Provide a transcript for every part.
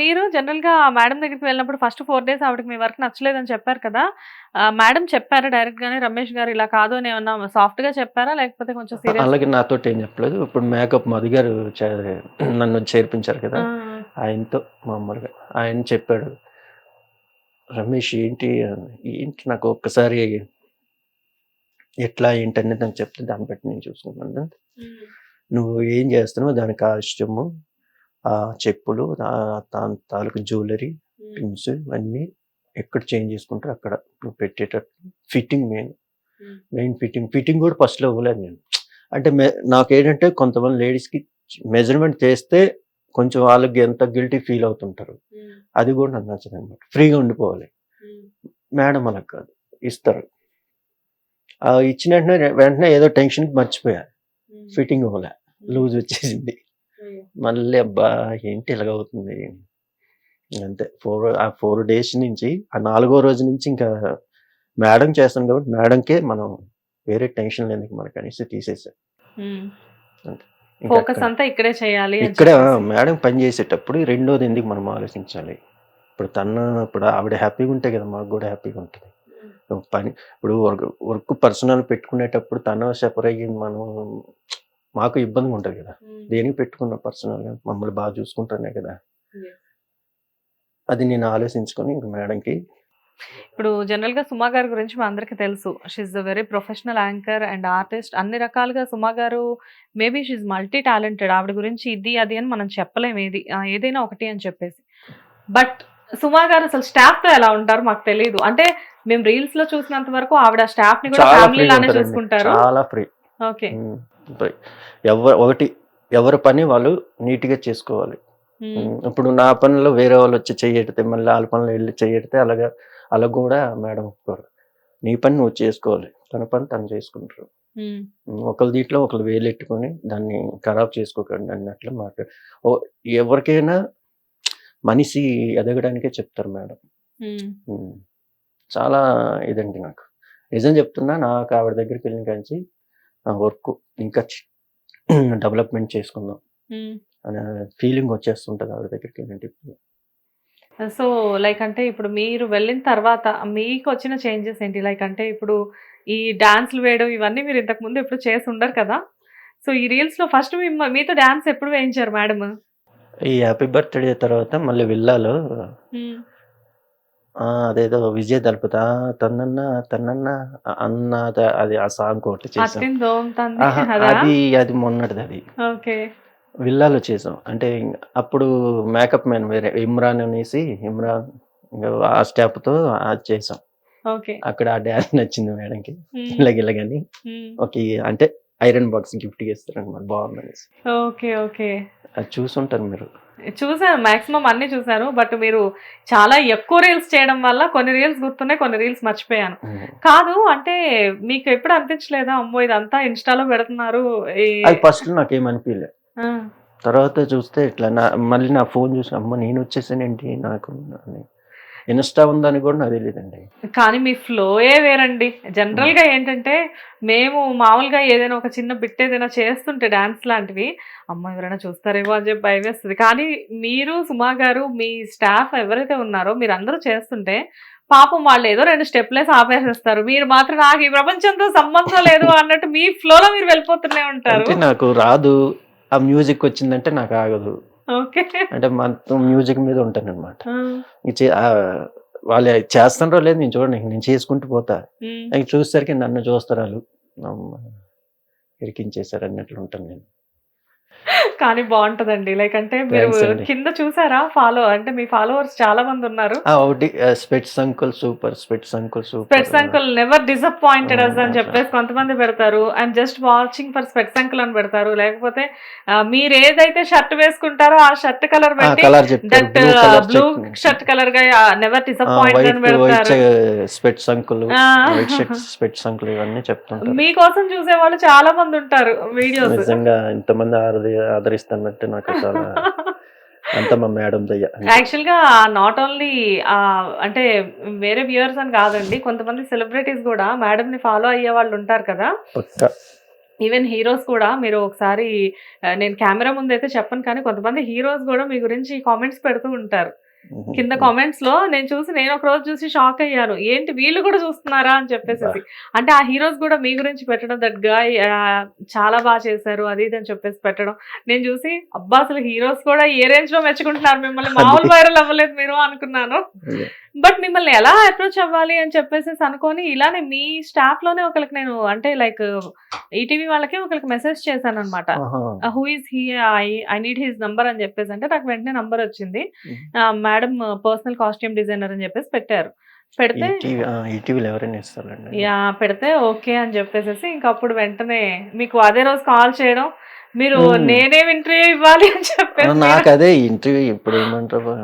మీరు జనరల్‌గా మేడం దగ్గరికి వెళ్ళినప్పుడు ఫస్ట్ 4 డేస్ ఆవిడకి మీ వర్క్ నచ్చలేదని చెప్పారు కదా! మేడం చెప్పారా డైరెక్ట్‌గానే రమేష్ గారు ఇలా కాదు అని ఏమన్నా సాఫ్ట్‌గా చెప్పారా? లేకపోతే కొంచెం సీరియస్ అలాగే నాతోటి ఏం చెప్పలేదు. ఇప్పుడు మేకప్ మధు గారు నన్ను చేర్పించారు కదా! ఆయనతో మామూలుగా ఆయన చెప్పాడు. రమేష్ ఏంటి. ఏంటి నాకు ఒక్కసారి ఎట్లా ఏంటనేది నాకు చెప్తే దాన్ని బట్టి నేను చూసుకుంటాను. నువ్వు ఏం చేస్తున్నావో దాని కాస్ట్యూము, చెప్పులు, దాని తాలూకు జ్యువెలరీ. పిన్స్ ఇవన్నీ ఎక్కడ చేంజ్ చేసుకుంటారో అక్కడ నువ్వు పెట్టేటట్టు fitting main. Main fitting. Fitting కూడా ఫస్ట్‌లో ఇవ్వలేదు నేను. అంటే మె నాకేంటంటే కొంతమంది లేడీస్‌కి మెజర్‌మెంట్ చేస్తే కొంచెం వాళ్ళకి ఎంత గిల్టీ ఫీల్ అవుతుంటారు. అది కూడా నాకు నచ్చదనమాట. ఫ్రీగా ఉండిపోవాలి. మేడం అలా కాదు. ఇస్తారు. ఇచ్చిన వెంటనే వెంటనే ఏదో టెన్షన్‌కి మర్చిపోయా. ఫిట్టింగ్ అవ్వలే. హ్మ్. లూజ్ వచ్చేసింది. మళ్ళీ అబ్బా! ఏంటి ఇలాగ అవుతుంది. అంతే 4 ఆ 4 డేస్ నుంచి ఆ నాలుగో రోజు నుంచి ఇంకా మేడం చేస్తాను కాబట్టి మేడంకే మనం వేరే టెన్షన్‌లు ఎందుకు మనకనేసి తీసేసా. హ్మ్. అంతే. ఇంకా ఫోకస్ అంతా ఇక్కడే చేయాలి ఇక్కడ. మేడం పని చేసేటప్పుడు రెండోది ఎందుకు మనం ఆలోచించాలి. ఇప్పుడు తను ఇప్పుడు ఆవిడ హ్యాపీగా ఉంటే కదా మాకు కూడా హ్యాపీగా ఉంటది. పని ఇప్పుడు వర్క్ వర్క్ పర్సనల్ పెట్టుకునేటప్పుడు తను అయ్యి మనం మాకు ఇబ్బందిగా ఉంటది కదా! దేనికి పెట్టుకున్న పర్సనల్‌గా మమ్మల్ని బాగా చూసుకుంటేనే కదా! అది నేను ఆలోచించుకొని ఇంక మేడంకి ఇప్పుడు జనరల్‌గా సుమా గారి గురించి మా అందరికీ తెలుసు. She is a very professional anchor and artist. అన్ని రకాలుగా Suma garu maybe she is multi talented. ఆవిడ గురించి ఇది, అది అని మనం చెప్పలేం ఏది. ఏదైనా ఒకటి అని చెప్పేసి. బట్ సుమా గారు అసలు స్టాఫ్‌తో ఎలా ఉంటారో మాకు తెలీదు. అంటే మేము రీల్స్‌లో చూసినంత వరకు ఆవిడ స్టాఫ్‌ని కూడా చాలా ఫ్యామిలీ లానే. చూసుకుంటారు. చాలా ఫ్రీ. ఓకే. హ్మ్. ఫ్రీ. ఎవ ఒకటి ఎవరి పని వాళ్ళు నీట్‌గా చేసుకోవాలి. ఇప్పుడు నా పనిలో వేరే వాళ్ళొచ్చి చెయ్యెడితే మళ్ళీ ఆళ్ళ పనిలో ఎళ్ళి చెయ్యెడితే అలాగా అలా కూడా మేడం ఒప్పుకోరు. నీ పని నువ్వు చేసుకోవాలి. తన పని తను చేసుకుంటారు. ఒకళ్ళ దీంట్లో ఒకళ్ళు వేలెట్టుకొని దాన్ని ఖరాబ్ చేసుకోకండి అన్నట్లు ఓ ఎవరికైనా మనిషి ఎదగడానికే చెప్తారు మేడం. చాలా ఇదండి నాకు. నిజం చెప్తున్నా నాకు ఆవిడ దగ్గరికి వెళ్ళిన కాంచి ఆ వర్క్ ఇంకా డెవలప్‌మెంట్ చేసుకుందాం. అనే ఫీలింగ్ వచ్చేస్తుంటది ఆవిడ దగ్గరికి ఇప్పుడు. సో, లైక్ అంటే ఇప్పుడు మీరు వెళ్ళిన తర్వాత మీకొచ్చిన చేంజెస్ ఏంటి? లైక్ అంటే ఇప్పుడు ఈ డాన్స్‌లు వేయడం ఇవన్నీ మీరు ఇంతకు ముందు ఎప్పుడు చేసి ఉండరు కదా! సో, ఈ రీల్స్‌లో ఫస్ట్ మిమ్మ మీతో డాన్స్ ఎప్పుడు వేయించారు మేడము? ఈ హ్యాపీ బర్త్‌డే తర్వాత మళ్ళీ విల్లాలో. ఆ! అదేదో విజయ్ దళపతి ఆ తన్నన్న తన్నన్న అన్నాద అది ఆ సాంగ్ ఒకటి చేసాం. తంది! అదా? అది అది మొన్నటిదది. ఓకే. విల్లాలో చేసాం. అంటే అప్పుడు మేకప్ మ్యాన్ వేరే ఇమ్రాన్ అనేసి ఇమ్రాన్ ఇంగ ఆ స్టెప్‌తో అది చేసాం. ఓకే. అక్కడ ఆ డాన్స్ నచ్చింది మేడంకి. హ్మ్. ఇలాగ ఇలాగని హ్మ్. ఒక అంటే ఐరన్ బాక్స్ గిఫ్ట్‌గా ఇస్తారనమాట బావుందనేసి. ఓకే. ఓకే. అది చూసుంటారు మీరు. చూసాను. మాక్సిమం అన్నీ చూసాను. బట్ మీరు చాలా ఎక్కువ రీల్స్ చేయడం వల్ల కొన్ని రీల్స్ గుర్తున్నాయి. కొన్ని రీల్స్ మర్చిపోయాను. కాదు అంటే మీకు ఎప్పుడు అనిపించలేదా? అమ్మో! ఇదంతా ఇన్‌స్టాలో పెడుతున్నారు. ఫస్ట్‌లో నాకేం! తర్వాత చూస్తే ఇట్లా నా మళ్ళీ నా ఫోన్ చూసి అమ్మో! నేనొచ్చేసానేంటి నాకు అని. ఇన్‌స్టా ఉందని కూడా నాకు తెలీదండి. కానీ మీ ఫ్లోయే వేరండి. హ్మ్. జనరల్‌గా ఏంటంటే మేము మామూలుగా ఏదైనా ఒక చిన్న బిట్ ఏదైనా చేస్తుంటే డాన్స్ లాంటివి, అమ్మో! ఎవరైనా చూస్తారేమో అని చెప్పి భయమేస్తది. కానీ మీరు, సుమా గారు, మీ స్టాఫ్ ఎవరైతే ఉన్నారో మీరందరూ చేస్తుంటే పాపం వాళ్ళు ఏదో 2 స్టెప్‌లేసి ఆపేసేస్తారు. మీరు మాత్రం నాకు ఈ ప్రపంచంతో సంబంధం లేదు అన్నట్టు మీ ఫ్లోలో మీరు వెళ్ళిపోతూనే ఉంటారు. నాకు రాదు. ఆ మ్యూజిక్ వచ్చిందంటే నాకు ఆగదు. ఓకే. అంటే మొత్తం మ్యూజిక్ మీద చే ఆహ్, వాళ్ళు చేస్తున్నారో లేదో నేను చూడను. నేను చేసుకుంటూ పోతా. ఇంక చూసేసరికి నన్ను చూస్తారు. అమ్మ! ఇరికించేసారు అన్నట్లు ఉంటాను నేను. కానీ బావుంటదండి. లైక్ అంటే మీరు అండి. కింద చూసారా? ఫాలో అంటే మీ ఫాలోవర్స్ చాలా మంది ఉన్నారు. ఒకటి specs uncle super. Specs uncle super. Specs uncle never disappointed us. అని అట్లా. చెప్పేసి కొంతమంది పెడతారు. I'm just watching for specs uncle అని పెడతారు. లేకపోతే మీరు ఏదైతే షర్ట్ వేసుకుంటారో ఆ షర్ట్ కలర్ కలర్ చెప్తారు. దట్ బ్లూ కలర్ షర్ట్ కలర్‌గా నెవర్ ఆ! డిసప్పాయింటెడ్ అని పెడతారు. స్పెట్స్ అంకుల్, స్పెట్స్ అంకుల్ ఇవన్నీ చెప్తుంటారు. మీకోసం చూసేవాళ్ళు చాలా మంది ఉంటారు వీడియోస్. నిజంగా ఇంతమంది ఆదరి ఆదరిస్తున్నట్టు నాకు చాలా అంతా మా మేడం దయ. అంతే. యాక్చువల్‌గా నాట్ ఓన్లీ అంటే వేరే వ్యూవర్స్ అని కాదండి. కొంతమంది సెలబ్రిటీస్ గూడా మేడమ్‌ని ఫాలో అయ్యే వాళ్ళు ఉంటారు కదా! ఈవెన్ హీరోస్ కూడా మీరు ఒకసారి నేను కెమెరా ముందు అయితే చెప్పను కానీ కొంతమంది హీరోస్ కూడా మీ గురించి కామెంట్స్ పెడుతూ ఉంటారు కింద కామెంట్స్లో నేను చూసి నేను ఒక రోజు చూసి షాక్ అయ్యాను. ఏంటి వీళ్ళు కూడా చూస్తున్నారా అని చెప్పేసి అంటే ఆ హీరోస్ కూడా మీ గురించి పెట్టడం దట్ గాయ్ చాలా బాగా చేశారు అది ఇది అని చెప్పేసి పెట్టడం. నేను చూసి అబ్బా అసలు హీరోస్ కూడా ఏ రేంజ్లో మెచ్చుకుంటున్నారు. మిమ్మల్ని మామూలు వైరల్ అవ్వలేదు మీరు అనుకున్నాను. బట్ మిమ్మల్ని ఎలా అప్రోచ్ అవ్వాలి అని చెప్పేసి అనుకొని ఇలానే మీ స్టాఫ్లోనే ఒకరికి నేను అంటే లైక్ ఈటీవీ వాళ్ళకి ఒకరికి మెసేజ్ చేశాను అనమాట who is he I I need his number అని చెప్పేసి. అంటే నాకు వెంటనే నంబర్ వచ్చింది. మేడం పర్సనల్ కాస్ట్యూమ్ డిజైనర్ అని చెప్పేసి పెట్టారు. పెడితే యా పెడితే ఓకే అని చెప్పేసి ఇంకా అప్పుడు వెంటనే మీకు అదే రోజు కాల్ చేయడం మీరు. నేనేం ఇంటర్వ్యూ ఇవ్వాలి అని చెప్పేసి నాకు అదే ఇంటర్వ్యూ ఇప్పుడు ఏమంటారు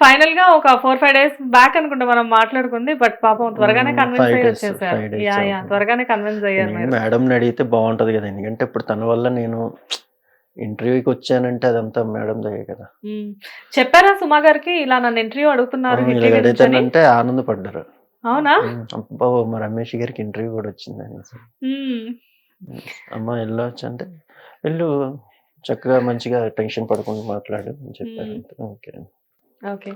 ఫైనల్గా ఒక ఫోర్ ఫైవ్ డేస్ బ్యాక్ అనుకుంటా మనం మాట్లాడుకుంది బట్ పాపం త్వరగానే Hmm, కన్విన్స్ five అయ్యి వచ్చేసారు. Yeah yeah. త్వరగానే కన్విన్స్ అయ్యారు మేడంని అడిగితే బాగుంటది కదా ఎందుకంటే ఇప్పుడు తన వల్ల నేను ఇంటర్వ్యూకి వచ్చానంటే అదంతా మేడం దయ్యే కదా. మ్మ్. చెప్పారా సుమా గారికి? ఇలా నన్ను ఇంటర్వ్యూ అడుగుతున్నారు? అడుగుతానంటే ఆనందపడ్డారు. అవునా? ఉమ్, అబ్బో మా రమేష్ గారికి ఇంటర్వ్యూ కూడా వచ్చింది అనేసి మ్మ్. అమ్మ వెళ్ళొచ్చు అంటే వెళ్ళు చక్కగా మంచిగా టెన్షన్ పడకుండా మాట్లాడు అని చెప్పారు ఓకే ఓకే.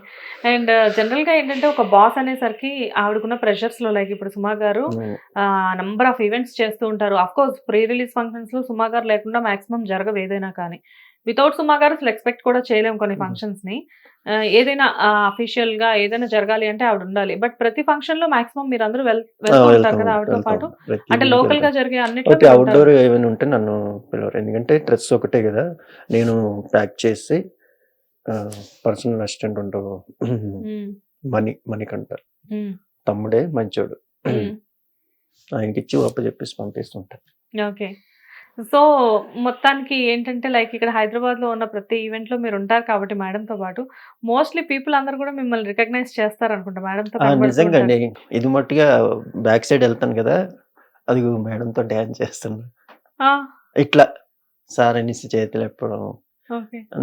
అండ్ జనరల్గా ఏంటంటే ఒక బాస్ అనేసరికి ఆవిడకున్న ప్రెషర్స్లో లైక్ ఇప్పుడు సుమా గారు నంబర్ ఆఫ్ ఈవెంట్స్ చేస్తూ ఉంటారు. అఫ్ కోర్స్ ప్రీ రిలీజ్ ఫంక్షన్స్లో సుమా గారు లేకుండా మాక్సిమం జరగవు ఏదైనా కానీ. వితౌట్ సుమా గారు అసలు ఎక్స్పెక్ట్ కూడా చేయలేము కొన్ని. ఫంక్షన్స్ని ఏదైనా అఫీషియల్గా ఏదైనా జరగాలి అంటే ఆవిడ ఉండాలి. బట్ ప్రతి ఫంక్షన్లో మాక్సిమం మీరు అందరూ వెల్ ఆ, వెళ్తూ ఉంటారు వెళ్తాం, కదా ఆవిడతో. పాటు. అంటే లోకల్గా. జరిగే మీరు అవుట్డోర్. ఏమైనా ఉంటే నన్ను పిలవరు. ఎందుకంటే డ్రెస్ ఒకటే కదా. నేను ప్యాక్ చేసి పర్సనల్ అసిస్టెంట్. మనీ మణికంట మ్మ్. తమ్ముడే మంచోడు. ఆయనకి ఇచ్చి అప్ప చెప్పేసి పంపిస్తుంటాను ఓకే సో మొత్తానికి ఏంటంటే లైక్ ఇక్కడ హైదరాబాద్లో ఉన్న ప్రతి ఈవెంట్లో మీరు ఉంటారు కాబట్టి మేడం తో పాటు మోస్ట్లీ పీపుల్ అందరు కూడా మిమ్మల్ని రికగ్నైజ్ చేస్తారు అనుకుంటా మేడం తో నిజంగా. అండి ఇది మట్టుగా బ్యాక్ సైడ్ వెళ్తాను కదా అది మేడంతో డ్యాన్స్ చేస్తున్నా ఆ, ఇట్లా సార్ అనేసి చేతులు ఎప్పడం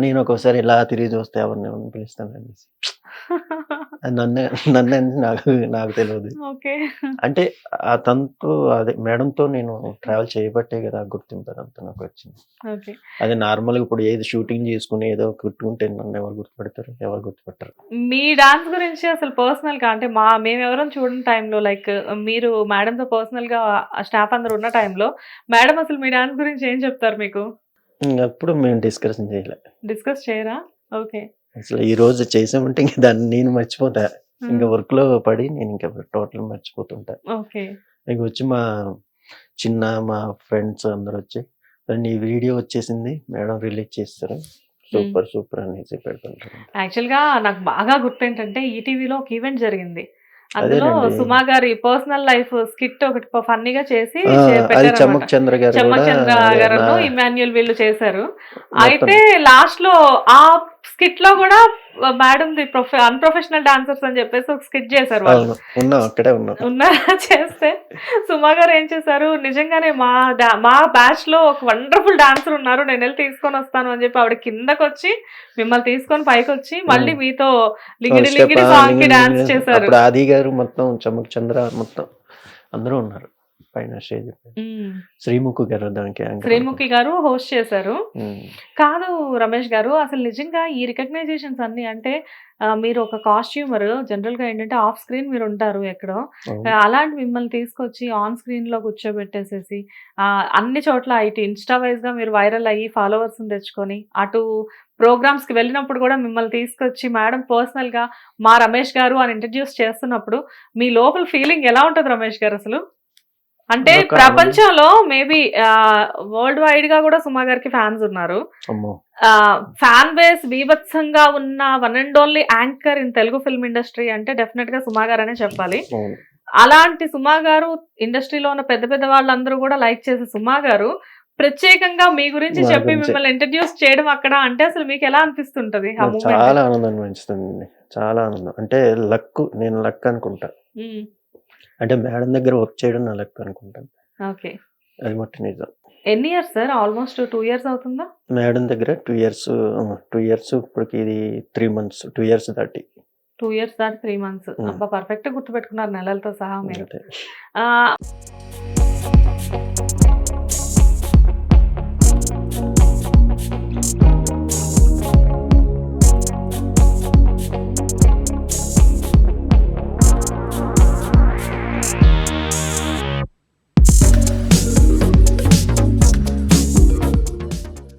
నేను ఒక్కోసారి ఇలా తిరిగి చూస్తే ఎవరిని పిలుస్తాను అనేసి. నన్ను నన్ను నాకు నాకు తెలియదు ఓకే. అంటే ఆ తనతో అదే మేడంతో నేను ట్రావెల్ చేయబట్టే కదా గుర్తింపు అదంతా నాకు వచ్చింది. అదే నార్మల్గా ఇప్పుడు ఏది షూటింగ్ చేసుకుని ఏదో కుట్టుకుంటే నన్ను ఎవరు గుర్తుపెడతారు? ఎవరు గుర్తుపెట్టరు? మీ డాన్స్ గురించి అసలు పర్సనల్గా అంటే మా మేము ఎవరైనా చూడని టైంలో లైక్ మీరు మేడం తో పర్సనల్గా స్టాఫ్ అందరు ఉన్న టైంలో మేడం అసలు మీ డాన్స్ గురించి ఏం చెప్తారు మీకు? అప్పుడు మేము డిస్కషన్ చేయలే. డిస్కస్ చేయరా? ఓకే. అసలు ఈ రోజు చేసామంటే ఇంకా దాన్ని నేను మర్చిపోతా. ఇంకా వర్క్లో పడి నేను ఇంకా టోటల్ మర్చిపోతుంటా. ఓకే. ఇంక వచ్చి మా చిన్న మా ఫ్రెండ్స్ అందరు వచ్చి "అరే, నీ వీడియో వచ్చేసింది మేడం రిలీజ్ చేస్తారు. సూపర్ సూపర్ అనేసి పెడుతుంటారు. యాక్చువల్గా నాకు బాగా గుర్తేంటంటే ఈటీవీలో ఒక ఈవెంట్ జరిగింది. అందులో. సుమా గారి పర్సనల్ లైఫ్ స్కిట్ ఒకటి ఫన్నీగా చేసి ఆ, చే- అది పెట్టారన్నమాట. చమ్మక్ చంద్ర గారు ఇమాన్యుయల్ వీళ్ళు చేశారు అయితే లాస్ట్లో ఆ స్కిట్లో కూడా మేడం ది ప్రొఫె అన్ప్రొఫెషనల్ డాన్సర్స్ అని చెప్పేసి ఒక స్కిట్ చేశారు వాళ్ళు ఉన్నాం అక్కడే ఉన్నాం ఉన్నారా చేస్తే సుమా గారు ఏం చేశారు నిజంగానే మా మా బ్యాచ్లో ఒక వండర్ఫుల్ డాన్సర్ ఉన్నారు నేను వెళ్ళి తీసుకొని వస్తాను అని చెప్పి ఆవిడ కిందకి వచ్చి మిమ్మల్ని తీసుకొని పైకి వచ్చి మళ్ళీ. మీతో లింగిడి లింగిడి సాంగ్కి డాన్స్. చేశారు ఆది గారు మొత్తం చమ్మక్ చంద్ర మొత్తం అందరూ ఉన్నారు పైన స్టేజ్. శ్రీముఖు గారు దానికి శ్రీముఖి గారు హోస్ట్ చేశారు. కాదు రమేష్ గారు అసలు నిజంగా ఈ రికగ్నైజేషన్స్ అన్ని అంటే మీరు ఒక కాస్ట్యూమర్ జనరల్గా ఏంటంటే ఆఫ్ స్క్రీన్ మీరు ఉంటారు ఎక్కడో. అలాంటి మిమ్మల్ని తీసుకొచ్చి ఆన్ స్క్రీన్లో కూర్చోబెట్టేసేసి అన్ని చోట్ల ఇటు ఇన్స్టా వైజ్గా మీరు వైరల్ అయ్యి ఫాలోవర్స్ తెచ్చుకొని అటు ప్రోగ్రామ్స్కి వెళ్ళినప్పుడు కూడా మిమ్మల్ని తీసుకొచ్చి మేడం పర్సనల్గా మా రమేష్ గారు అని ఇంట్రడ్యూస్ చేస్తున్నప్పుడు మీ లోపల ఫీలింగ్ ఎలా ఉంటది రమేష్ గారు అసలు? అంటే ప్రపంచంలో మేబీ వరల్డ్ వైడ్గా కూడా సుమా గారికి ఫ్యాన్స్ ఉన్నారు. ఫ్యాన్ బేస్ బీభత్సంగా ఉన్న one and only anchor in Telugu film industry అంటే డెఫినెట్గా సుమా గారు అనే చెప్పాలి అలాంటి సుమా గారు ఇండస్ట్రీలో ఉన్న పెద్ద పెద్ద వాళ్ళందరూ కూడా లైక్ చేసే సుమా గారు ప్రత్యేకంగా మీ గురించి చెప్పి. మిమ్మల్ని ఇంట్రడ్యూస్ చేయడం అక్కడ అంటే అసలు మీకు ఎలా అనిపిస్తుంటది చాలా ఆనందం అనిపిస్తుంది చాలా ఆనందం. అంటే లక్ నేను లక్ అనుకుంటా. అంటే మేడం దగ్గర వర్క్ చేయడం నా లక్ అనుకుంటాను ఓకే. అది మట్టి నిజం. ఎన్ని years sir? Almost two years అవుతుందా? మేడం దగ్గర టూ ఇయర్స్ టూ ఇయర్స్ ఇప్పటికి ఇది త్రీ మంత్స్ టూ ఇయర్స్ దాటి. టూ ఇయర్స్ దాటి త్రీ మంత్స్. అబ్బా పర్ఫెక్ట్ గుర్తు పెట్టుకున్నారు నెలలతో సహా మీరు.